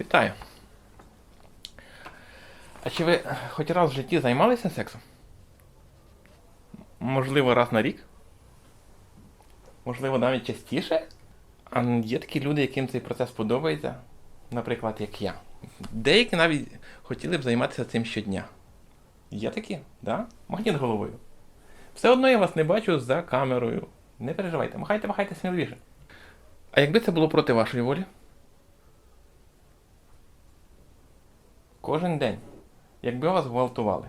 Вітаю. А чи ви хоч раз в житті займалися сексом? Можливо, раз на рік? Можливо, навіть частіше? А є такі люди, яким цей процес подобається, наприклад, як я. Деякі навіть хотіли б займатися цим щодня. Є такі, да? Магніт головою. Все одно я вас не бачу за камерою. Не переживайте, махайте, махайте сміливіше. А якби це було проти вашої волі? Кожен день. Якби вас гвалтували.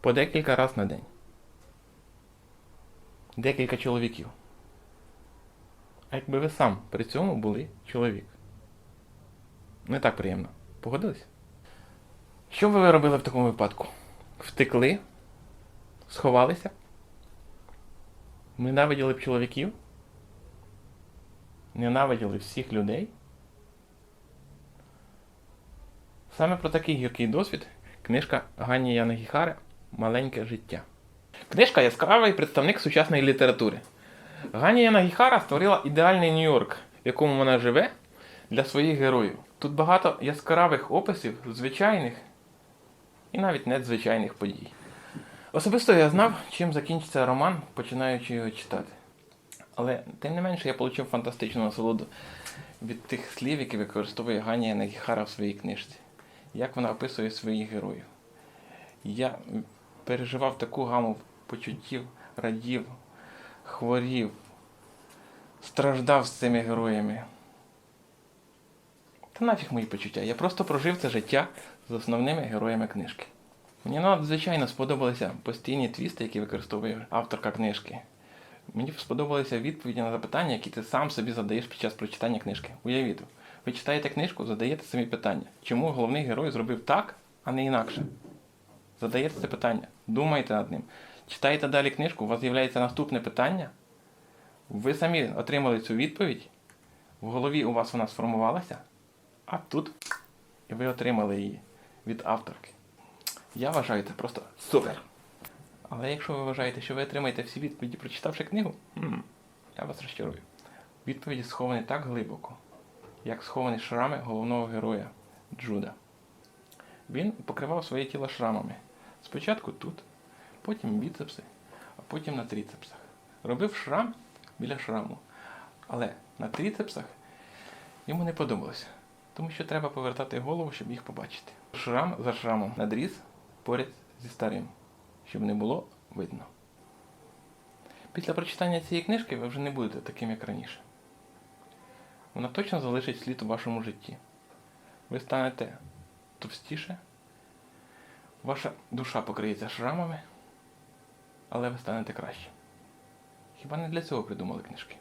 По декілька разів на день. Декілька чоловіків. А якби ви сам при цьому були чоловік. Не так приємно. Погодились? Що б ви робили в такому випадку? Втекли? Сховалися? Ненавиділи б чоловіків? Ненавиділи всіх людей? Саме про такий гіркий досвід книжка Гані Янагіхари Маленьке життя. Книжка яскравий представник сучасної літератури. Гані Янагіхара створила ідеальний Нью-Йорк, в якому вона живе для своїх героїв. Тут багато яскравих описів звичайних і навіть надзвичайних подій. Особисто я знав, чим закінчиться роман, починаючи його читати. Але тим не менше я отримав фантастичну насолоду від тих слів, які використовує Ганія Нагіхара в своїй книжці. Як вона описує своїх героїв. Я переживав таку гаму почуттів, радів, хворів, страждав з цими героями. Та нафіг мої почуття. Я просто прожив це життя з основними героями книжки. Мені надзвичайно сподобалися постійні твісти, які використовує авторка книжки. Мені сподобалися відповіді на запитання, які ти сам собі задаєш під час прочитання книжки. Уявіть, ви читаєте книжку, задаєте самі питання. Чому головний герой зробив так, а не інакше? Задаєте це питання, думайте над ним. Читаєте далі книжку, у вас з'являється наступне питання. Ви самі отримали цю відповідь, в голові у вас вона сформувалася, а тут і ви отримали її від авторки. Я вважаю це просто супер. Але якщо ви вважаєте, що ви отримаєте всі відповіді, прочитавши книгу, я вас розчарую. Відповіді сховані так глибоко, як сховані шрами головного героя Джуда. Він покривав своє тіло шрамами. Спочатку тут, потім біцепси, а потім на тріцепсах. Робив шрам біля шраму. Але на тріцепсах йому не подобалося, тому що треба повертати голову, щоб їх побачити. Шрам за шрамом надріз поряд зі старим, щоб не було видно. Після прочитання цієї книжки ви вже не будете таким, як раніше. Вона точно залишить слід у вашому житті. Ви станете товстіше, ваша душа покриється шрамами, але ви станете краще. Хіба не для цього придумали книжки?